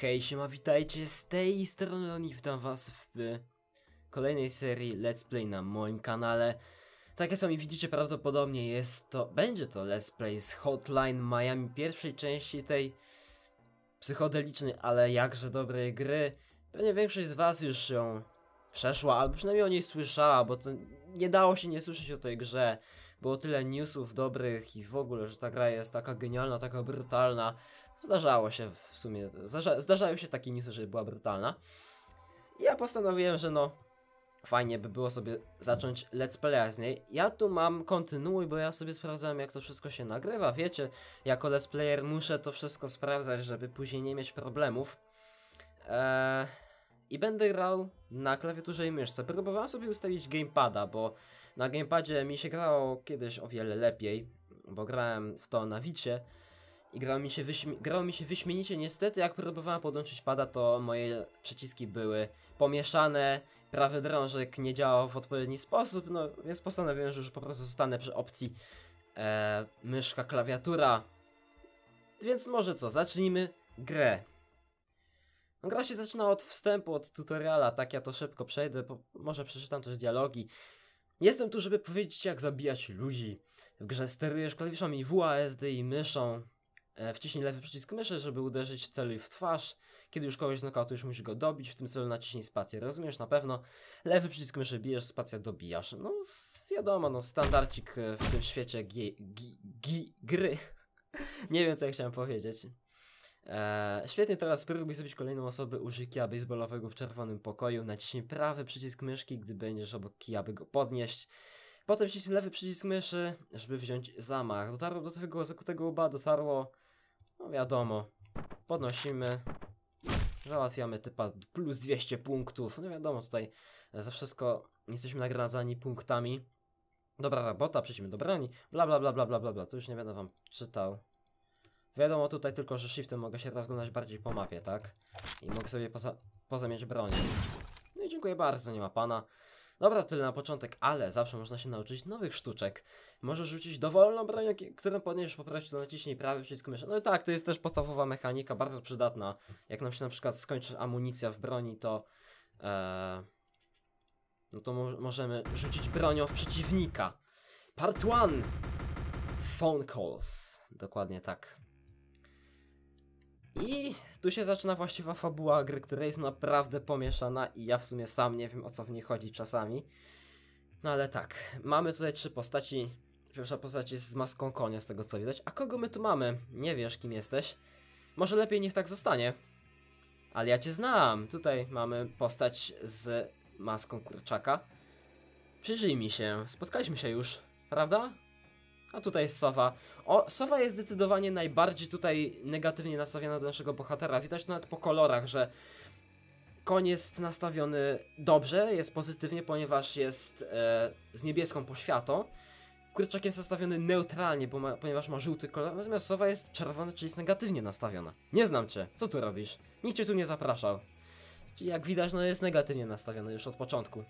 Hej, siema, witajcie z tej strony Loni, witam was w kolejnej serii Let's Play na moim kanale. Tak jak sami widzicie, prawdopodobnie jest to, będzie to Let's Play z Hotline Miami, pierwszej części tej psychodelicznej, ale jakże dobrej gry. Pewnie większość z was już ją przeszła, albo przynajmniej o niej słyszała, bo to nie dało się nie słyszeć o tej grze. Było tyle newsów dobrych i w ogóle, że ta gra jest taka genialna, taka brutalna. Zdarzało się w sumie, zdarza, zdarzają się takie newsy, że była brutalna. I ja postanowiłem, że no, fajnie by było sobie zacząć let's playa z niej. Ja tu mam kontynuuj, bo ja sobie sprawdzałem jak to wszystko się nagrywa. Wiecie, jako let's player muszę to wszystko sprawdzać, żeby później nie mieć problemów. Eee, I będę grał na klawiaturze i myszce. Próbowałem sobie ustawić gamepada, bo na gamepadzie mi się grało kiedyś o wiele lepiej, bo grałem w to na Wicie i grało mi, się grało mi się wyśmienicie. Niestety, jak próbowałem podłączyć pada, to moje przyciski były pomieszane, prawy drążek nie działał w odpowiedni sposób, no więc postanowiłem, że już po prostu zostanę przy opcji e, myszka, klawiatura. Więc może co, zacznijmy grę. Gra się zaczyna od wstępu, od tutoriala, tak ja to szybko przejdę, może przeczytam też dialogi. Jestem tu, żeby powiedzieć jak zabijać ludzi. W grze sterujesz klawiszami WASD i myszą. E, wciśnij lewy przycisk myszy, żeby uderzyć celuj w twarz. Kiedy już kogoś znokautujesz, musisz go dobić, w tym celu naciśnij spację. Rozumiesz na pewno? Lewy przycisk myszy bijesz, spacja dobijasz. No wiadomo, no standardcik e, w tym świecie gi, gi, gi, gry. Nie wiem co ja chciałem powiedzieć. Eee, świetnie, teraz spróbuj zrobić kolejną osobę użyj kija baseballowego w czerwonym pokoju. Naciśnij prawy przycisk myszki, gdy będziesz obok kija, by go podnieść. Potem wciśnij lewy przycisk myszy, żeby wziąć zamach. Dotarło do twojego zakutego łba, dotarło... No wiadomo. Podnosimy. Załatwiamy typa plus 200 punktów. No wiadomo, tutaj za wszystko jesteśmy nagradzani punktami. Dobra robota, przejdźmy do broni. Bla bla bla bla bla bla bla. To już nie będę wam czytał. Wiadomo tutaj tylko, że shiftem mogę się rozglądać bardziej po mapie, tak? I mogę sobie poza, pozamieć broń. No i dziękuję bardzo, nie ma pana. Dobra, tyle na początek, ale zawsze można się nauczyć nowych sztuczek. Możesz rzucić dowolną broń, którą podniesiesz po prostu naciśnij prawy przycisk myszy. No i tak, to jest też podstawowa mechanika, bardzo przydatna. Jak nam się na przykład skończy amunicja w broni, to... Ee, no to mo możemy rzucić bronią w przeciwnika. Part 1! Phone calls. Dokładnie tak. I tu się zaczyna właściwa fabuła gry, która jest naprawdę pomieszana i ja w sumie sam nie wiem o co w niej chodzi czasami. No ale tak, mamy tutaj trzy postaci. Pierwsza postać jest z maską konia, z tego co widać. A kogo my tu mamy? Nie wiesz kim jesteś. Może lepiej niech tak zostanie. Ale ja cię znam. Tutaj mamy postać z maską kurczaka. Przyjrzyj mi się. Spotkaliśmy się już, prawda? A tutaj jest Sowa. O, Sowa jest zdecydowanie najbardziej tutaj negatywnie nastawiona do naszego bohatera. Widać nawet po kolorach, że koń jest nastawiony dobrze, jest pozytywnie, ponieważ jest e, z niebieską poświatą. Kurczak jest nastawiony neutralnie, ma, ponieważ ma żółty kolor, natomiast Sowa jest czerwona, czyli jest negatywnie nastawiona. Nie znam cię, co tu robisz? Nikt cię tu nie zapraszał. Czyli jak widać, no jest negatywnie nastawiony już od początku.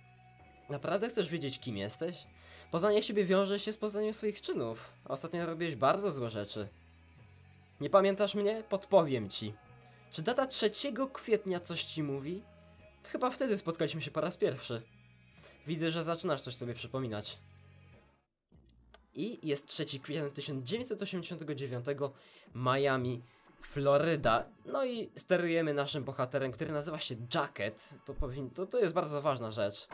Naprawdę chcesz wiedzieć, kim jesteś? Poznanie siebie wiąże się z poznaniem swoich czynów. A ostatnio robiłeś bardzo złe rzeczy. Nie pamiętasz mnie? Podpowiem ci. Czy data 3 kwietnia coś ci mówi? To chyba wtedy spotkaliśmy się po raz pierwszy. Widzę, że zaczynasz coś sobie przypominać. I jest 3 kwietnia 1989 Miami, Floryda. No i sterujemy naszym bohaterem, który nazywa się Jacket. To, powin... to, to jest bardzo ważna rzecz.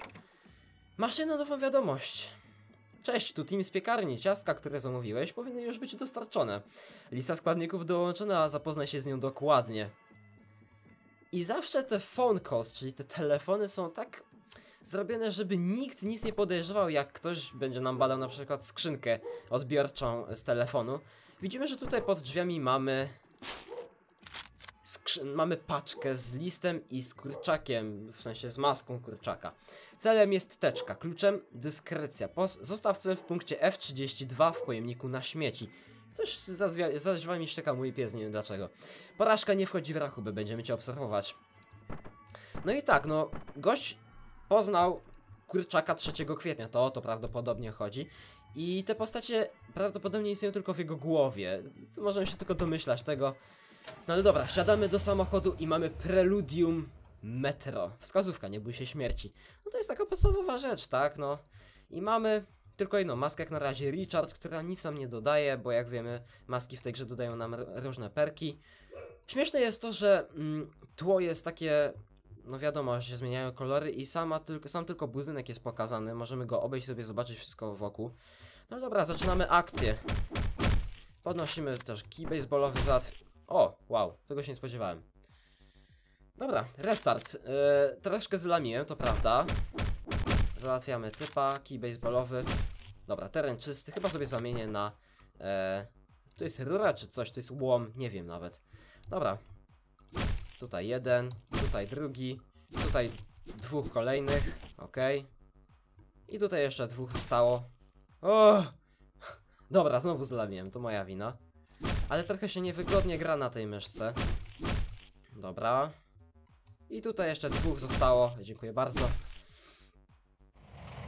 Masz jedną nową wiadomość. Cześć, tu Team z piekarni. Ciastka, które zamówiłeś, powinny już być dostarczone. Lista składników dołączona, zapoznaj się z nią dokładnie. I zawsze te phone calls, czyli te telefony są tak zrobione, żeby nikt nic nie podejrzewał, jak ktoś będzie nam badał na przykład skrzynkę odbiorczą z telefonu. Widzimy, że tutaj pod drzwiami mamy mamy paczkę z listem i z kurczakiem, w sensie z maską kurczaka. Celem jest teczka, kluczem dyskrecja. Pos zostaw cel w punkcie F32 w pojemniku na śmieci. Coś za drzwiami szczeka mój pies, nie wiem dlaczego. Porażka nie wchodzi w rachubę, będziemy cię obserwować. No i tak, no, gość poznał kurczaka 3 kwietnia, to o to prawdopodobnie chodzi. I te postacie prawdopodobnie istnieją tylko w jego głowie. Możemy się tylko domyślać tego. No ale dobra, wsiadamy do samochodu i mamy preludium metro. Wskazówka, nie bój się śmierci. No to jest taka podstawowa rzecz, tak? No. I mamy tylko jedną maskę jak na razie, Richard, która nic nam nie dodaje, bo jak wiemy, maski w tej grze dodają nam różne perki. Śmieszne jest to, że mm, tło jest takie, no wiadomo, że się zmieniają kolory i sama sam tylko budynek jest pokazany. Możemy go obejść sobie, zobaczyć wszystko wokół. No dobra, zaczynamy akcję. Podnosimy też kij baseballowy zat. O, wow, tego się nie spodziewałem. Dobra, restart. Yy, troszkę zlamiłem, to prawda. Załatwiamy typa, kij baseballowy. Dobra, teren czysty. Chyba sobie zamienię na... E, to jest rura czy coś, to jest łom, nie wiem nawet. Dobra. Tutaj jeden, tutaj drugi, tutaj dwóch kolejnych, ok. I tutaj jeszcze dwóch zostało. O! Dobra, znowu zlamiłem, to moja wina. Ale trochę się niewygodnie gra na tej myszce. Dobra. I tutaj jeszcze dwóch zostało, dziękuję bardzo.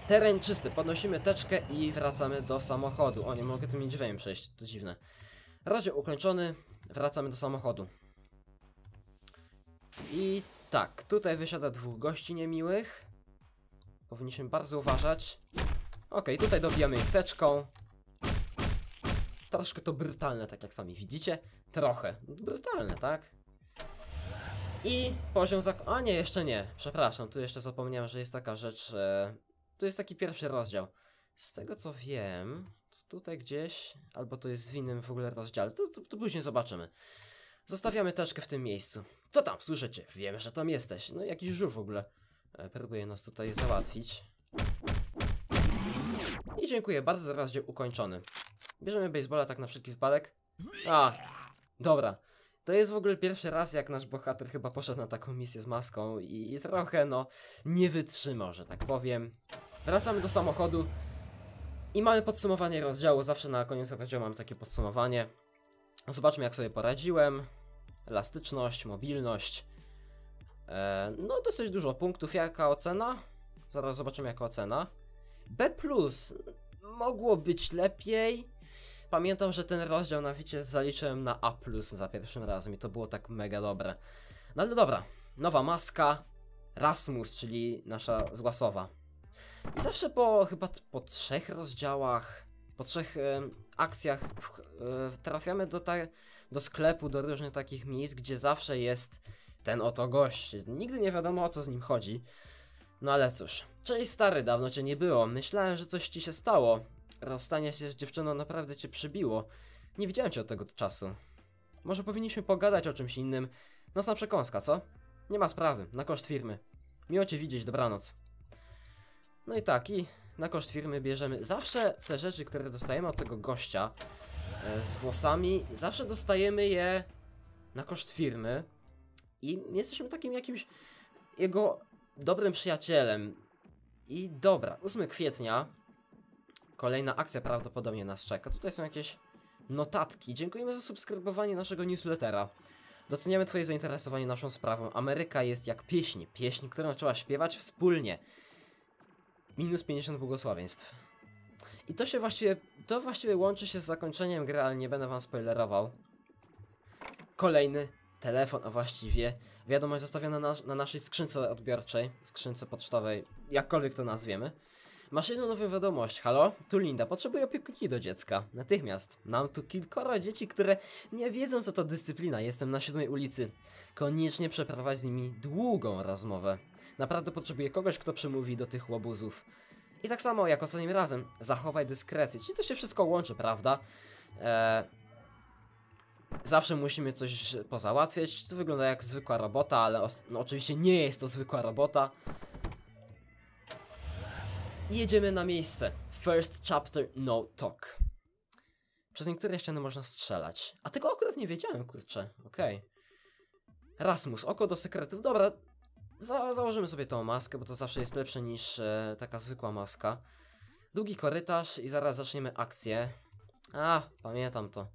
Teren czysty, podnosimy teczkę i wracamy do samochodu. O, nie mogę tymi drzwiami przejść, to dziwne. Rozdział ukończony, wracamy do samochodu. I tak, tutaj wysiada dwóch gości niemiłych. Powinniśmy bardzo uważać. Okej, tutaj dobijamy ich teczką. Troszkę to brutalne, tak jak sami widzicie. Trochę. Brutalne, tak? I poziom zak... A nie, jeszcze nie. Przepraszam, tu jeszcze zapomniałem, że jest taka rzecz... E... Tu jest taki pierwszy rozdział. Z tego co wiem, tutaj gdzieś, albo to jest w innym w ogóle rozdziale, to, to, to później zobaczymy. Zostawiamy teczkę w tym miejscu. Co tam, słyszycie? Wiemy, że tam jesteś. No jakiś żul w ogóle. E, próbuje nas tutaj załatwić. I dziękuję bardzo, rozdział ukończony. Bierzemy baseballa tak na wszelki wypadek. A, dobra. To jest w ogóle pierwszy raz, jak nasz bohater chyba poszedł na taką misję z maską i, trochę, no, nie wytrzymał, że tak powiem. Wracamy do samochodu i mamy podsumowanie rozdziału. Zawsze na koniec rozdziału mamy takie podsumowanie. Zobaczmy, jak sobie poradziłem. Elastyczność, mobilność. E, no, dosyć dużo punktów. Jaka ocena? Zaraz zobaczymy, jaka ocena. B. Mogło być lepiej. Pamiętam, że ten rozdział na wicie zaliczyłem na A za pierwszym razem i to było tak mega dobre. No ale dobra, nowa maska, Rasmus, czyli nasza zła sowa. I zawsze po chyba po trzech rozdziałach, po trzech em, akcjach w, e, trafiamy do, ta, do sklepu, do różnych takich miejsc, gdzie zawsze jest ten oto gość. Nigdy nie wiadomo o co z nim chodzi. No ale cóż, cześć stary, dawno cię nie było. Myślałem, że coś ci się stało. Rozstanie się z dziewczyną naprawdę cię przybiło. Nie widziałem cię od tego czasu. Może powinniśmy pogadać o czymś innym. Nocna przekąska, co? Nie ma sprawy, na koszt firmy. Miło cię widzieć, dobranoc. No i tak, i na koszt firmy bierzemy zawsze te rzeczy, które dostajemy od tego gościa e, z włosami, zawsze dostajemy je na koszt firmy i jesteśmy takim jakimś jego dobrym przyjacielem. I dobra, 8 kwietnia Kolejna akcja prawdopodobnie nas czeka. Tutaj są jakieś notatki. Dziękujemy za subskrybowanie naszego newslettera. Doceniamy Twoje zainteresowanie naszą sprawą. Ameryka jest jak pieśń. Pieśń, którą trzeba śpiewać wspólnie. Minus 50 błogosławieństw. I to się właściwie, to właściwie łączy się z zakończeniem gry, ale nie będę wam spoilerował. Kolejny telefon, a właściwie wiadomość zostawiona na, na naszej skrzynce odbiorczej, skrzynce pocztowej, jakkolwiek to nazwiemy. Masz jedną nową wiadomość. Halo? Tu Linda. Potrzebuję opiekunki do dziecka. Natychmiast. Mam tu kilkoro dzieci, które nie wiedzą co to dyscyplina. Jestem na siódmej ulicy. Koniecznie przeprowadź z nimi długą rozmowę. Naprawdę potrzebuję kogoś, kto przemówi do tych łobuzów. I tak samo jak ostatnim razem. Zachowaj dyskrecję. Czyli to się wszystko łączy, prawda? Eee... Zawsze musimy coś pozałatwiać. To wygląda jak zwykła robota, ale no, oczywiście nie jest to zwykła robota. I jedziemy na miejsce. First chapter, no talk. Przez niektóre ściany można strzelać. A tego akurat nie wiedziałem, kurczę. Okej. Rasmus, oko do sekretów. Dobra, za założymy sobie tą maskę, bo to zawsze jest lepsze niż e, taka zwykła maska. Długi korytarz i zaraz zaczniemy akcję. A, pamiętam to.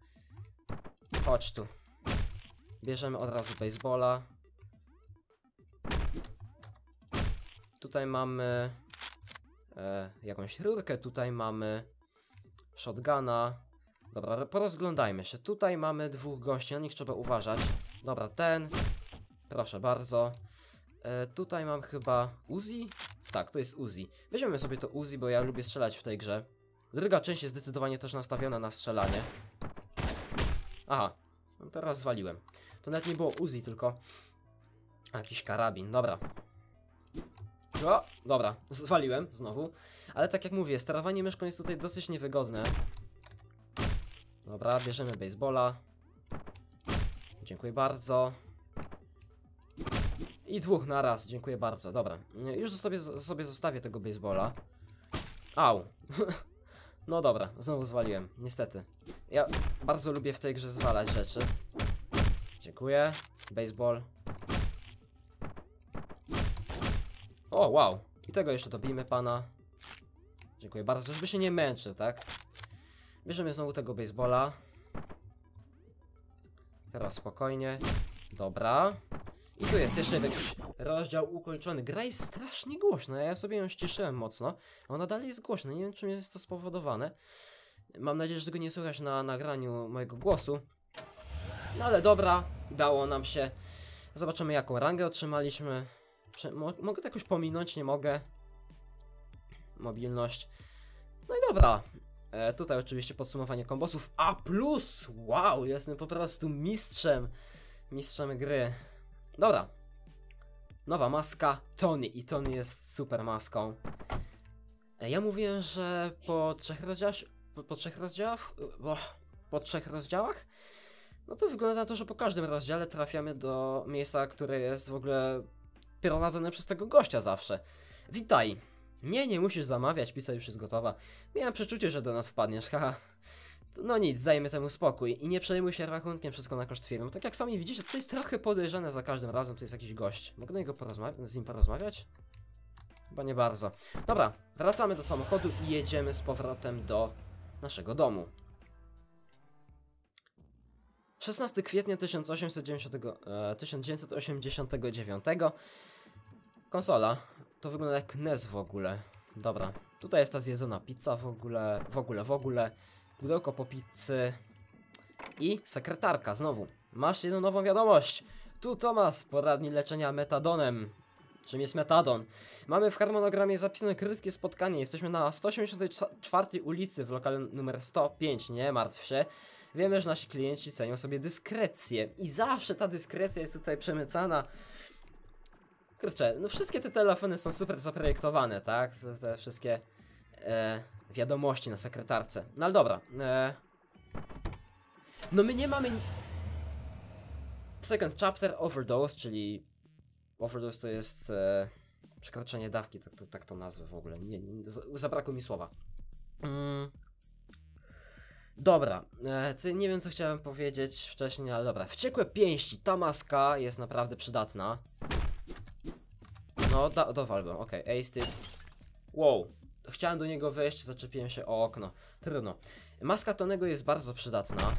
Chodź tu. Bierzemy od razu baseballa. Tutaj mamy e, jakąś rurkę, tutaj mamy shotguna. Dobra, porozglądajmy się. Tutaj mamy dwóch gości, na nich trzeba uważać. Dobra, ten. Proszę bardzo. E, tutaj mam chyba Uzi? Tak, to jest Uzi. Weźmiemy sobie to Uzi, bo ja lubię strzelać w tej grze. Druga część jest zdecydowanie też nastawiona na strzelanie. Aha, no teraz zwaliłem. To nawet nie było Uzi, tylko jakiś karabin. Dobra. O, dobra, zwaliłem znowu. Ale tak jak mówię, sterowanie myszką jest tutaj dosyć niewygodne. Dobra, bierzemy baseballa. Dziękuję bardzo. I dwóch na raz, dziękuję bardzo. Dobra, już sobie, sobie zostawię tego baseballa. Au. no dobra, znowu zwaliłem, niestety. Ja bardzo lubię w tej grze zwalać rzeczy. Dziękuję. Baseball. O, wow. I tego jeszcze dobijmy pana. Dziękuję bardzo, żeby się nie męczył, tak? Bierzemy znowu tego baseballa. Teraz spokojnie. Dobra. I tu jest jeszcze jakiś rozdział ukończony. Gra jest strasznie głośna. Ja sobie ją ściszyłem mocno. Ona dalej jest głośna. Nie wiem, czym jest to spowodowane. Mam nadzieję, że tego nie słychać na nagraniu mojego głosu. No ale dobra, udało nam się. Zobaczymy, jaką rangę otrzymaliśmy. Prze mo mogę to jakoś pominąć? Nie mogę. Mobilność. No i dobra. E, tutaj oczywiście podsumowanie kombosów. A plus! Wow, jestem po prostu mistrzem. Mistrzem gry. Dobra. Nowa maska Tony. I Tony jest super maską. E, ja mówiłem, że po trzech rozdziałach... Po, po trzech rozdziałach... O, po trzech rozdziałach? No to wygląda na to, że po każdym rozdziale trafiamy do miejsca, które jest w ogóle prowadzone przez tego gościa zawsze. Witaj! Nie, nie musisz zamawiać, pizza już jest gotowa. Miałem przeczucie, że do nas wpadniesz, haha. No nic, dajmy temu spokój i nie przejmuj się rachunkiem wszystko na koszt firmy. Tak jak sami widzicie, to jest trochę podejrzane za każdym razem, to jest jakiś gość. Mogę z nim porozmawiać? Chyba nie bardzo. Dobra, wracamy do samochodu i jedziemy z powrotem do naszego domu. 16 kwietnia 1890, e, 1989 Konsola. To wygląda jak NES w ogóle. Dobra. Tutaj jest ta zjedzona pizza w ogóle, w ogóle, w ogóle. Pudełko po pizzy. I sekretarka znowu. Masz jedną nową wiadomość. Tu Tomas, poradni leczenia metadonem. Czym jest metadon? Mamy w harmonogramie zapisane krótkie spotkanie. Jesteśmy na 184 ulicy w lokalu numer 105. Nie martw się. Wiemy, że nasi klienci cenią sobie dyskrecję. I zawsze ta dyskrecja jest tutaj przemycana Kurczę, no wszystkie te telefony są super zaprojektowane, tak? Te wszystkie e, wiadomości na sekretarce. No ale dobra. E, no my nie mamy... Second chapter overdose, czyli overdose to jest e, przekroczenie dawki, tak to, tak to nazwę w ogóle. Nie, nie, zabrakło mi słowa. Mm. Dobra, e, nie wiem co chciałem powiedzieć wcześniej, ale dobra. Wściekłe pięści, ta maska jest naprawdę przydatna. No, da, dowal go, okej, okay. ace tip. Wow, chciałem do niego wejść, zaczepiłem się o okno. Trudno. Maska Tonego jest bardzo przydatna.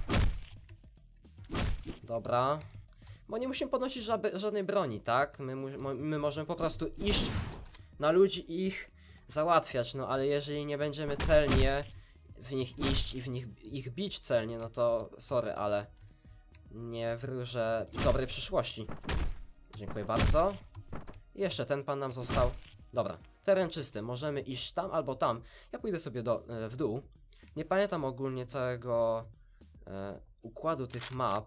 Dobra. Bo nie musimy podnosić żadnej broni, tak? My, my możemy po prostu iść na ludzi i ich załatwiać, no ale jeżeli nie będziemy celnie w nich iść i w nich ich bić celnie, no to sorry, ale nie wróżę dobrej przyszłości. Dziękuję bardzo. Jeszcze ten pan nam został. Dobra, teren czysty, możemy iść tam albo tam. Ja pójdę sobie do, e, w dół. Nie pamiętam ogólnie całego e, układu tych map.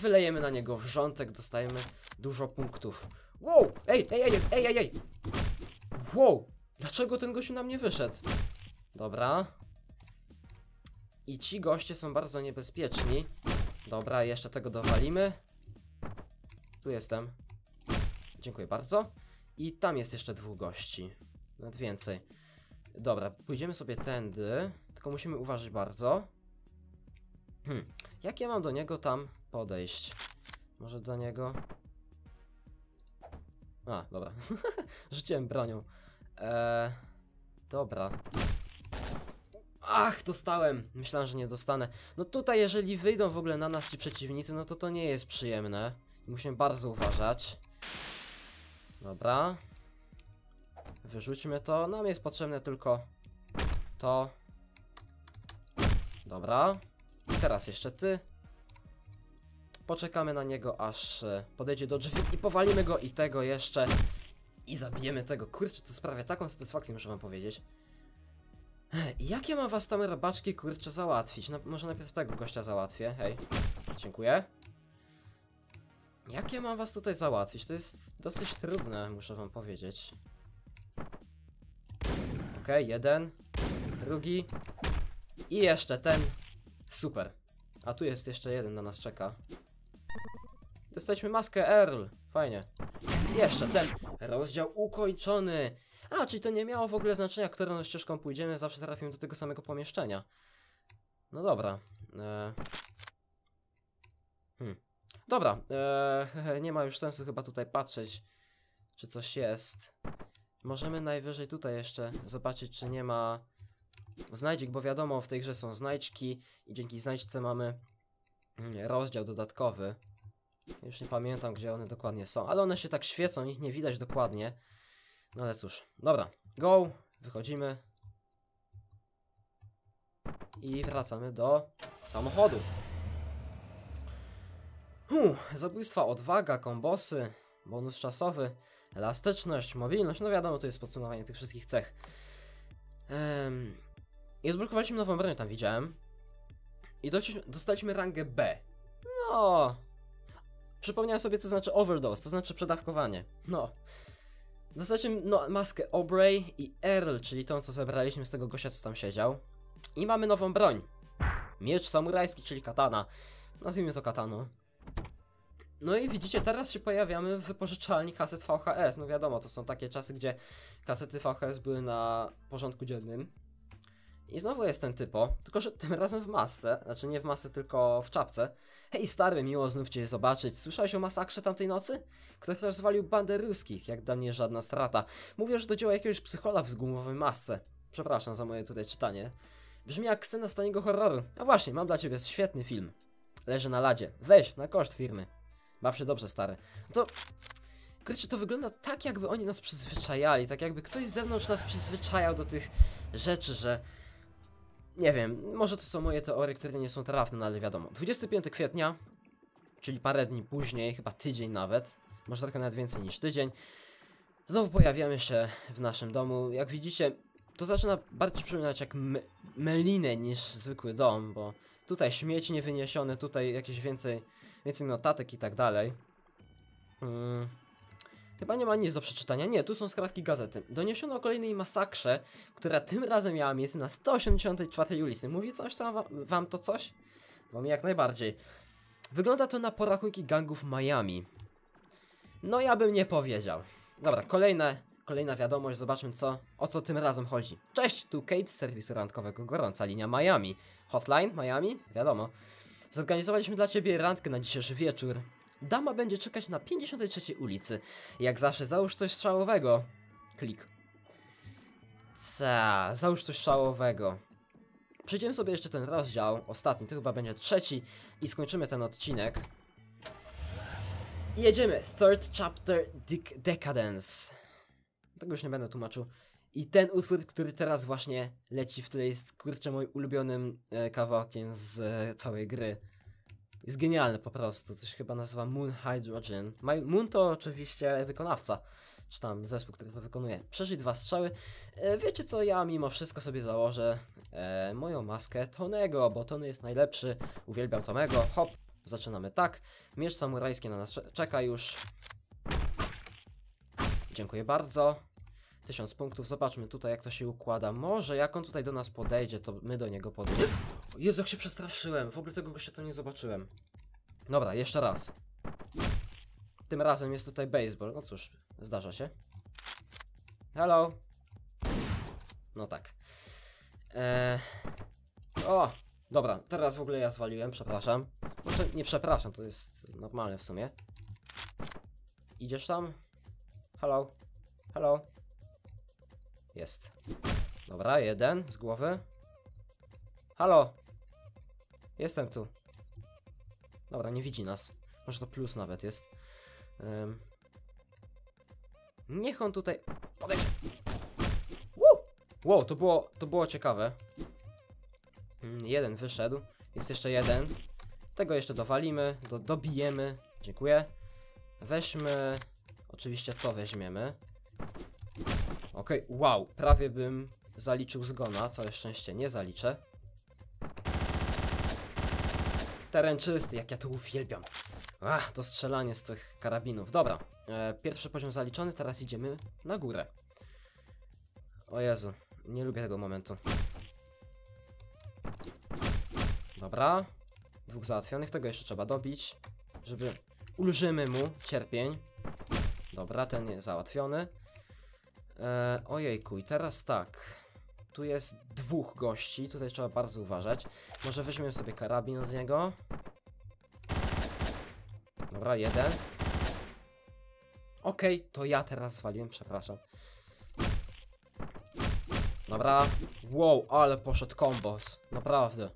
Wylejemy na niego wrzątek, dostajemy dużo punktów. Wow! Ej, ej, ej, ej, ej, ej! Wow! Dlaczego ten gościu na mnie wyszedł? Dobra. I ci goście są bardzo niebezpieczni. Dobra, jeszcze tego dowalimy. Tu jestem. Dziękuję bardzo. I tam jest jeszcze dwóch gości. Nawet więcej. Dobra, pójdziemy sobie tędy. Tylko musimy uważać bardzo. Hmm. Jak ja mam do niego tam podejść? Może do niego... A, dobra. Rzuciłem bronią. Eee, dobra. Ach, dostałem. Myślałem, że nie dostanę. No tutaj, jeżeli wyjdą w ogóle na nas ci przeciwnicy, no to to nie jest przyjemne. Musimy bardzo uważać. Dobra. Wyrzućmy to. Nam jest potrzebne tylko to. Dobra. Teraz jeszcze ty. Poczekamy na niego, aż e, podejdzie do drzwi i powalimy go i tego jeszcze. I zabijemy tego. Kurczę, to sprawia taką satysfakcję, muszę wam powiedzieć. Ech, Jak ja mam was tam robaczki, kurczę, załatwić? No, może najpierw tego gościa załatwię. Hej. Dziękuję. Jak ja mam was tutaj załatwić? To jest dosyć trudne, muszę wam powiedzieć. Okej, jeden. Drugi. I jeszcze ten. Super. A tu jest jeszcze jeden, na nas czeka. Dostaliśmy maskę Earl. Fajnie. Jeszcze ten. Rozdział ukończony. A, czyli to nie miało w ogóle znaczenia, którą ścieżką pójdziemy, zawsze trafimy do tego samego pomieszczenia. No dobra. E... Hmm. Dobra, e... nie ma już sensu chyba tutaj patrzeć, czy coś jest. Możemy najwyżej tutaj jeszcze zobaczyć, czy nie ma znajdzik, bo wiadomo, w tej grze są znajdźki i dzięki znajdźce mamy mm, rozdział dodatkowy. Już nie pamiętam, gdzie one dokładnie są, ale one się tak świecą, ich nie widać dokładnie. No ale cóż, dobra, go, wychodzimy i wracamy do samochodu. Huh, zabójstwa, odwaga, kombosy, bonus czasowy, elastyczność, mobilność, no wiadomo, to jest podsumowanie tych wszystkich cech. Ehm, I odblokowaliśmy nową broń, tam widziałem. I dostaliśmy rangę B. No. Przypomniałem sobie, co znaczy overdose, to znaczy przedawkowanie. No. Dostaliśmy no, maskę Aubrey i Earl, czyli tą, co zebraliśmy z tego gościa, co tam siedział. I mamy nową broń. Miecz samurajski, czyli katana. Nazwijmy to kataną. No i widzicie, teraz się pojawiamy w wypożyczalni kaset VHS. No wiadomo, to są takie czasy, gdzie kasety VHS były na porządku dziennym. I znowu jest ten typo, tylko że tym razem w masce. Znaczy nie w masce, tylko w czapce. Hej stary, miło znów cię zobaczyć. Słyszałeś o masakrze tamtej nocy? Ktoś rozwalił bandę ruskich, jak dla mnie żadna strata. Mówię, że do dzieła jakiegoś psychola w zgumowej masce. Przepraszam za moje tutaj czytanie. Brzmi jak scena z taniego horroru. A właśnie, mam dla ciebie świetny film. Leży na ladzie. Weź, na koszt firmy. Baw się dobrze, stary. To... Kurczę, to wygląda tak, jakby oni nas przyzwyczajali, tak jakby ktoś z zewnątrz nas przyzwyczajał do tych rzeczy, że... Nie wiem, może to są moje teorie, które nie są trafne, no ale wiadomo. 25 kwietnia, czyli parę dni później, chyba tydzień nawet, może trochę nawet więcej niż tydzień, znowu pojawiamy się w naszym domu. Jak widzicie, to zaczyna bardziej przypominać jak me melinę niż zwykły dom, bo tutaj śmieci niewyniesione, tutaj jakieś więcej, więcej notatek i tak dalej. Hmm. Chyba nie ma nic do przeczytania. Nie, tu są skrawki gazety. Doniesiono o kolejnej masakrze, która tym razem miała miejsce na 184 ulicy. Mówi coś wam, wam to coś? Mi jak najbardziej. Wygląda to na porachunki gangów Miami. No ja bym nie powiedział. Dobra, kolejne, kolejna wiadomość, zobaczmy co, o co tym razem chodzi. Cześć, tu Kate z serwisu randkowego Gorąca Linia Miami. Hotline Miami? Wiadomo. Zorganizowaliśmy dla ciebie randkę na dzisiejszy wieczór. Dama będzie czekać na 53 ulicy. Jak zawsze załóż coś szałowego. Klik. Ca, załóż coś szałowego. Przejdziemy sobie jeszcze ten rozdział, ostatni, to chyba będzie trzeci i skończymy ten odcinek. I jedziemy. Third chapter Dec Decadence. Tego już nie będę tłumaczył. I ten utwór, który teraz właśnie leci w tle jest kurczę moim ulubionym e, kawałkiem z e, całej gry. Jest genialny po prostu. Się chyba nazywa Moon Hydrogen. Moon to oczywiście wykonawca, czy tam zespół, który to wykonuje. Przeżyj dwa strzały. E, wiecie co, ja mimo wszystko sobie założę e, moją maskę Tonego, bo Tony jest najlepszy. Uwielbiam Tomego. Hop, zaczynamy tak. Miecz samurajski na nas cze- czeka już. Dziękuję bardzo. 1000 punktów. Zobaczmy tutaj, jak to się układa. Może jak on tutaj do nas podejdzie, to my do niego podejdziemy. Jezu, jak się przestraszyłem. W ogóle tego gościa to nie zobaczyłem. Dobra, jeszcze raz. Tym razem jest tutaj baseball. No cóż, zdarza się. Hello. No tak. Eee... O! Dobra, teraz w ogóle ja zwaliłem, przepraszam. Znaczy, nie przepraszam, to jest normalne w sumie. Idziesz tam? Hello? Hello? Jest. Dobra, jeden z głowy. Halo! Jestem tu. Dobra, nie widzi nas. Może to plus nawet jest. Ym. Niech on tutaj podejdzie. Woo! Wow, to było, to było ciekawe. Mm, Jeden wyszedł. Jest jeszcze jeden. Tego jeszcze dowalimy, do, dobijemy. Dziękuję. Weźmy. Oczywiście to weźmiemy. Okej, wow, prawie bym zaliczył zgona. Całe szczęście nie zaliczę. Teren czysty, jak ja to uwielbiam. Ach, to strzelanie z tych karabinów. Dobra, e, pierwszy poziom zaliczony, teraz idziemy na górę. O Jezu, nie lubię tego momentu. Dobra, dwóch załatwionych, tego jeszcze trzeba dobić, żeby ulżymy mu cierpień. Dobra, ten jest załatwiony. E, ojejku, i teraz tak. Tu jest dwóch gości, tutaj trzeba bardzo uważać. Może weźmiemy sobie karabin od niego. Dobra, jeden. Okej, to ja teraz zwaliłem, przepraszam. Dobra. Wow, ale poszedł kombos. Naprawdę.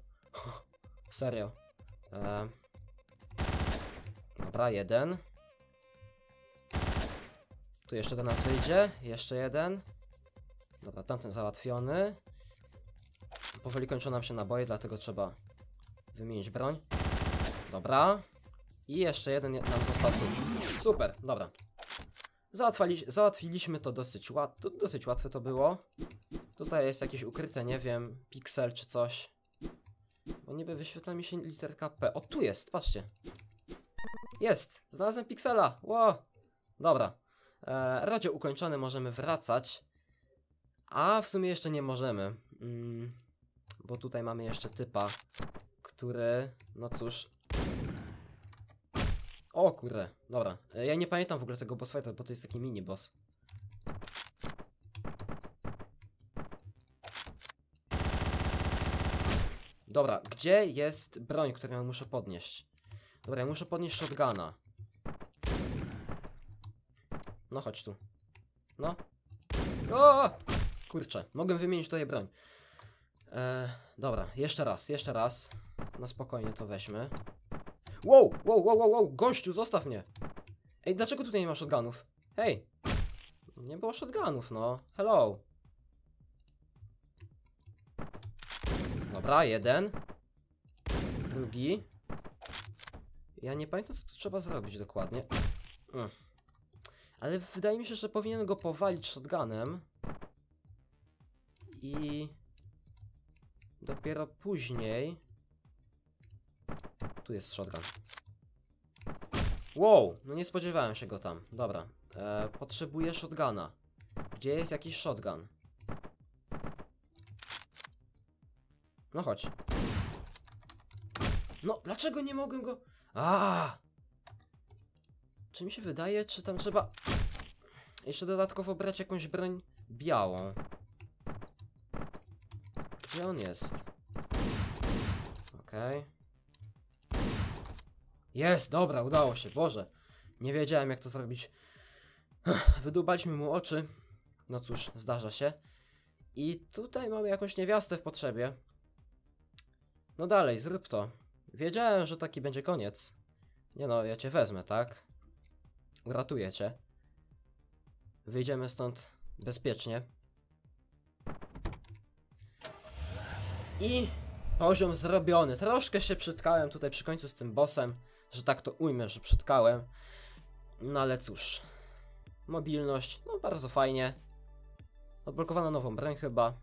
Serio. E... Dobra, jeden. Tu jeszcze do nas wyjdzie. Jeszcze jeden. Dobra, tamten załatwiony. Powoli kończą nam się naboje, dlatego trzeba wymienić broń. Dobra. I jeszcze jeden nam został tu. Super, dobra. Załatwili, załatwiliśmy to dosyć, łat, dosyć łatwe to było. Tutaj jest jakieś ukryte, nie wiem, piksel czy coś. Bo niby wyświetla mi się literka P. O, tu jest, patrzcie. Jest, znalazłem piksela. Ło. Dobra. E, radio ukończony, możemy wracać. A w sumie jeszcze nie możemy. Mm, bo tutaj mamy jeszcze typa, który, no cóż. O kurde, dobra. E, Ja nie pamiętam w ogóle tego boss bo to jest taki mini boss. Dobra, gdzie jest broń, którą muszę podnieść? Dobra, ja muszę podnieść shotguna. No chodź tu. No. O! Kurczę, mogłem wymienić tutaj broń. E, dobra, jeszcze raz, jeszcze raz. No spokojnie to weźmy. Wow, wow, wow, wow, wow, gościu, zostaw mnie. Ej, dlaczego tutaj nie ma shotgunów? Hej. Nie było shotgunów, no. Hello. Dobra, jeden. Drugi. Ja nie pamiętam, co tu trzeba zrobić dokładnie. Mm. Ale wydaje mi się, że powinien go powalić shotgunem. I... Dopiero później... Tu jest shotgun. Wow, no nie spodziewałem się go tam. Dobra. E, potrzebuję shotguna. Gdzie jest jakiś shotgun? No chodź. No, dlaczego nie mogłem go... A! Czy mi się wydaje, czy tam trzeba... Jeszcze dodatkowo brać jakąś broń białą. Gdzie on jest? Okej. Okay. Jest, dobra, udało się, Boże. Nie wiedziałem jak to zrobić. Wydubaliśmy mu oczy. No cóż, zdarza się. I tutaj mamy jakąś niewiastę w potrzebie. No dalej, zrób to. Wiedziałem, że taki będzie koniec. Nie no, ja cię wezmę, tak? Uratuję cię. Wyjdziemy stąd bezpiecznie. I poziom zrobiony. Troszkę się przytkałem tutaj przy końcu z tym bossem, że tak to ujmę, że przytkałem. No ale cóż. Mobilność, no bardzo fajnie. Odblokowano nową broń chyba.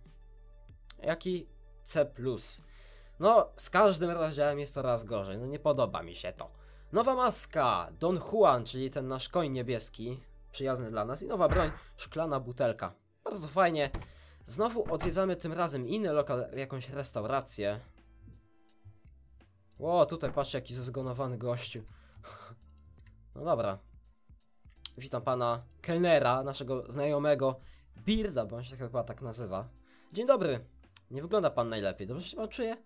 Jaki C+. No, z każdym rozdziałem jest coraz gorzej, no nie podoba mi się to. Nowa maska, Don Juan, czyli ten nasz koń niebieski, przyjazny dla nas. I nowa broń, szklana butelka. Bardzo fajnie. Znowu odwiedzamy tym razem inny lokal, jakąś restaurację. Ło, tutaj patrzcie jaki zezgonowany gościu. No dobra. Witam pana kelnera, naszego znajomego Birda, bo on się chyba tak nazywa. Dzień dobry. Nie wygląda pan najlepiej, dobrze się pan czuje?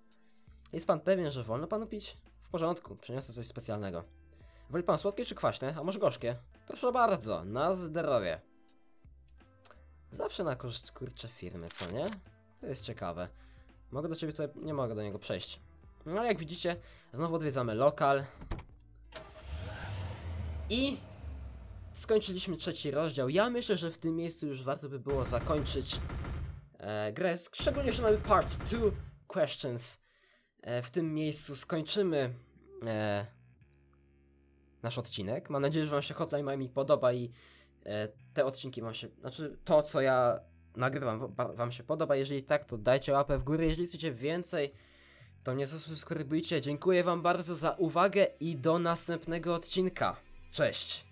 Jest pan pewien, że wolno panu pić? W porządku, przyniosę coś specjalnego. Woli pan słodkie czy kwaśne, a może gorzkie? Proszę bardzo, na zdrowie. Zawsze na korzyść kurcze firmy, co nie? To jest ciekawe. Mogę do ciebie tutaj, nie mogę do niego przejść. No ale jak widzicie, znowu odwiedzamy lokal. I skończyliśmy trzeci rozdział. Ja myślę, że w tym miejscu już warto by było zakończyć e, grę, szczególnie, że mamy part 2 questions. e, w tym miejscu skończymy e, nasz odcinek. Mam nadzieję, że Wam się Hotline Miami podoba i e, te odcinki Wam się, znaczy to, co ja nagrywam, wa- Wam się podoba. Jeżeli tak, to dajcie łapę w górę. Jeżeli chcecie więcej, to mnie zasubskrybujcie. Dziękuję Wam bardzo za uwagę i do następnego odcinka. Cześć!